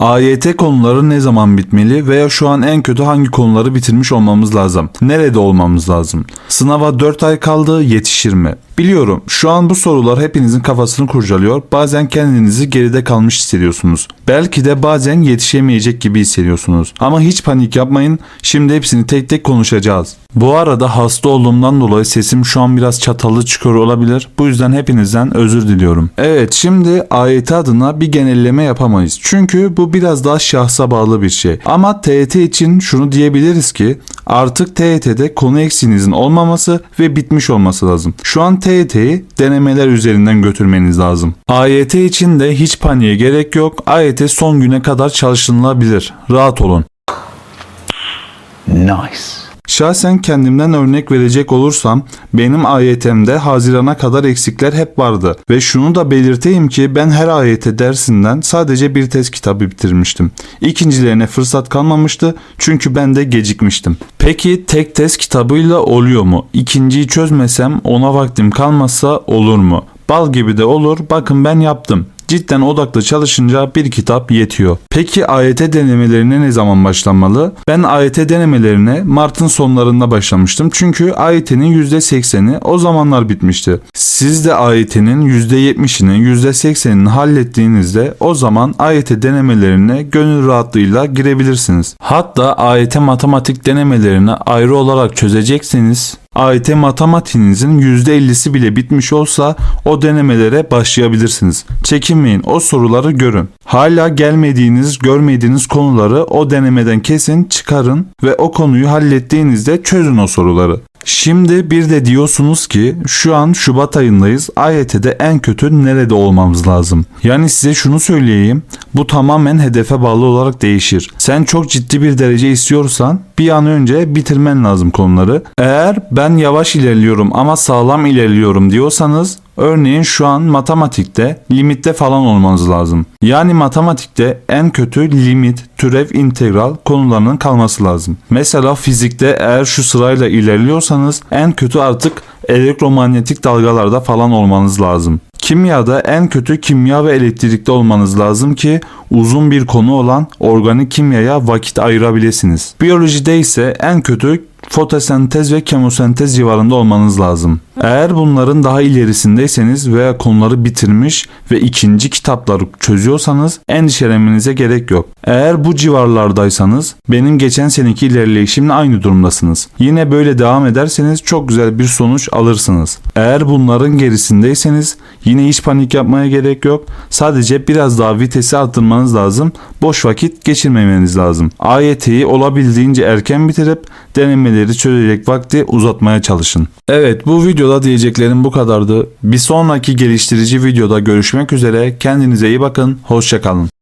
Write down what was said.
AYT konuları ne zaman bitmeli veya şu an en kötü hangi konuları bitirmiş olmamız lazım? Nerede olmamız lazım? Sınava 4 ay kaldı yetişir mi? Biliyorum şu an bu sorular hepinizin kafasını kurcalıyor. Bazen kendinizi geride kalmış hissediyorsunuz. Belki de bazen yetişemeyecek gibi hissediyorsunuz. Ama hiç panik yapmayın. Şimdi hepsini tek tek konuşacağız. Bu arada hasta olduğumdan dolayı sesim şu an biraz çatallı çıkıyor olabilir. Bu yüzden hepinizden özür diliyorum. Evet şimdi AYT adına bir genelleme yapamayız. Çünkü bu biraz daha şahsa bağlı bir şey. Ama TET için şunu diyebiliriz ki artık TET'de konu eksiğinizin olmaması ve bitmiş olması lazım. Şu an TET'yi denemeler üzerinden götürmeniz lazım. AYT için de hiç paniğe gerek yok. AYT son güne kadar çalışılabilir. Rahat olun. Nice. Şahsen kendimden örnek verecek olursam benim AYT'mde Haziran'a kadar eksikler hep vardı ve şunu da belirteyim ki ben her AYT dersinden sadece bir test kitabı bitirmiştim. İkincilerine fırsat kalmamıştı çünkü ben de gecikmiştim. Peki tek test kitabıyla oluyor mu? İkinciyi çözmesem ona vaktim kalmazsa olur mu? Bal gibi de olur. Bakın ben yaptım. Cidden odaklı çalışınca bir kitap yetiyor. Peki AYT denemelerine ne zaman başlanmalı? Ben AYT denemelerine Mart'ın sonlarında başlamıştım. Çünkü AYT'nin %80'i o zamanlar bitmişti. Siz de AYT'nin %70'ini %80'ini hallettiğinizde o zaman AYT denemelerine gönül rahatlığıyla girebilirsiniz. Hatta AYT matematik denemelerini ayrı olarak çözecekseniz AYT matematiğinizin %50'si bile bitmiş olsa o denemelere başlayabilirsiniz. Çekinmeyin o soruları görün. Hala gelmediğiniz, görmediğiniz konuları o denemeden kesin, çıkarın ve o konuyu hallettiğinizde çözün o soruları. Şimdi bir de diyorsunuz ki şu an Şubat ayındayız. AYT'de en kötü nerede olmamız lazım? Yani size şunu söyleyeyim. Bu tamamen hedefe bağlı olarak değişir. Sen çok ciddi bir derece istiyorsan bir an önce bitirmen lazım konuları. Eğer ben yavaş ilerliyorum ama sağlam ilerliyorum diyorsanız Örneğin şu an matematikte limitte falan olmanız lazım. Yani matematikte en kötü limit, türev, integral konularının kalması lazım. Mesela fizikte eğer şu sırayla ilerliyorsanız en kötü artık elektromanyetik dalgalarda falan olmanız lazım. Kimyada en kötü kimya ve elektrikte olmanız lazım ki uzun bir konu olan organik kimyaya vakit ayırabilirsiniz. Biyolojide ise en kötü fotosentez ve kemosentez civarında olmanız lazım. Eğer bunların daha ilerisindeyseniz veya konuları bitirmiş ve ikinci kitapları çözüyorsanız endişelenmenize gerek yok. Eğer bu civarlardaysanız benim geçen seneki ilerleyişimle aynı durumdasınız. Yine böyle devam ederseniz çok güzel bir sonuç alırsınız. Eğer bunların gerisindeyseniz yine hiç panik yapmaya gerek yok. Sadece biraz daha vitesi arttırmanız lazım. Boş vakit geçirmemeniz lazım. AYT'yi olabildiğince erken bitirip denemeleri çözecek vakti uzatmaya çalışın. Evet bu videoda diyeceklerim bu kadardı. Bir sonraki geliştirici videoda görüşmek üzere. Kendinize iyi bakın. Hoşçakalın.